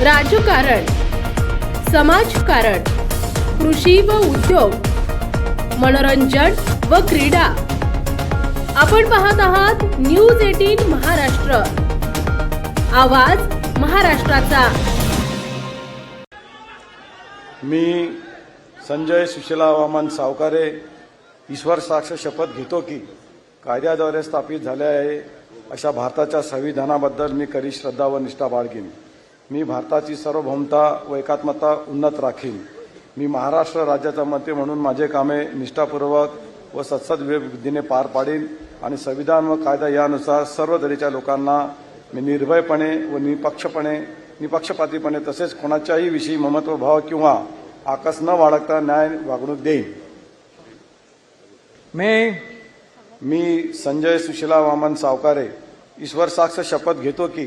राजकारण समाजकारण कृषी व उद्योग मनोरंजन व क्रीडा. आपण पाहत आहात न्यूज एटीन महाराष्ट्र. आवाज महाराष्ट्राचा. मी संजय सुशीला हवामान सावकारे ईश्वर साक्ष शपथ घेतो की कायद्याद्वारे स्थापित झाले आहे अशा भारताच्या संविधानाबद्दल मी कधी श्रद्धा व निष्ठा बाळगीन. मी भारताची सार्वभौमता व एकात्मता उन्नत राखीन. मी महाराष्ट्र राज्याचा मंत्री म्हणून माझे कामे निष्ठापूर्वक व सत्सद बुद्धीने पार पाडीन आणि संविधान व कायदा यानुसार सर्व दरीच्या लोकांना मी निर्भयपणे व निपक्षपणे निपक्षपातीपणे तसेच कोणाच्याही विषयी ममत्वभाव किंवा आकस न बाळगता न्याय वागणूक देईन. मी मी संजय सुशीला वामन सावकारे ईश्वर साक्ष शपथ घेतो की